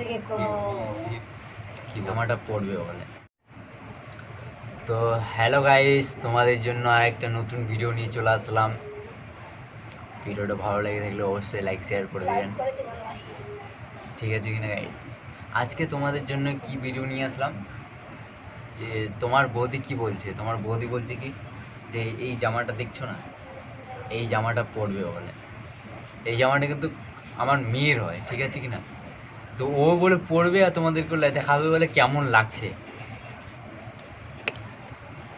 থেকে কোনো পড়বে বলে তো হ্যালো গাইস তোমাদের জন্য আর একটা নতুন ভিডিও নিয়ে চলে আসলাম। ভিডিওটা ভালো লেগে থাকলে অবশ্যই লাইক শেয়ার করে দেবেন। ঠিক আছে কিনা গাইস আজকে তোমাদের জন্য কি ভিডিও নিয়ে আসলাম? যে তোমার বৌদি কি বলছে? তোমার বৌদি বলছে কি? যে এই জামাটা দেখছ না? এই জামাটা পরবে বলে এই জামাটা কিন্তু আমার মেয়ের হয় ঠিক আছে কি না তো ও বলে পড়বে আর তোমাদেরকে দেখাবে বলে কেমন লাগছে।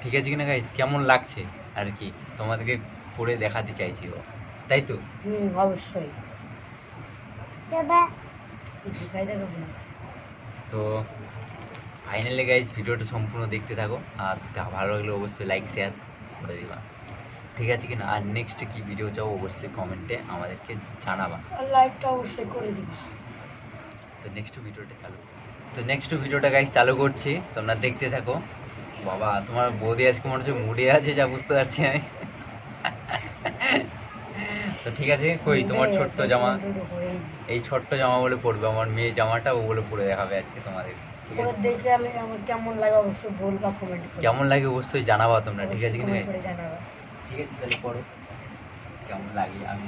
ঠিক আছে কিনা গাইস কেমন লাগছে আর কি? তোমাদেরকে পরে দেখাতে চাইছি ও। তাই তো? হুম অবশ্যই। না তো ফাইনালি গাইজ ভিডিওটা সম্পূর্ণ দেখতে থাকো। আর ভালো লাগলে অবশ্যই লাইক শেয়ার করে দিবা। ঠিক আছে কি না আর নেক্সট কি ভিডিও চাও অবশ্যই কমেন্টে আমাদেরকে জানাবা। আর লাইকটা অবশ্যই করে দিবেন তো নেক্সট ভিডিওটা চালু তো নেক্সট ভিডিওটা গাইজ চালু করছি। তোমরা দেখতে থাকো। বাবা তোমার বৌদি আজকে মনে হচ্ছে মুডে আছে যা বুঝতে পারছি আমি। তো ঠিক আছে কই তোমার ছোট্ট জামা? এই ছোট্ট জামা বলে পরবে আমার মেয়ে জামাটা ও বলে পরে দেখাবে আজকে তোমাদের। দেখে কেমন লাগে অবশ্যই বলবা কমেন্ট কেমন লাগে অবশ্যই জানাবা তোমরা ঠিক আছে কি না comment করে জানাবা। ঠিক আছে তাহলে পড়ো। কেমন লাগে আমি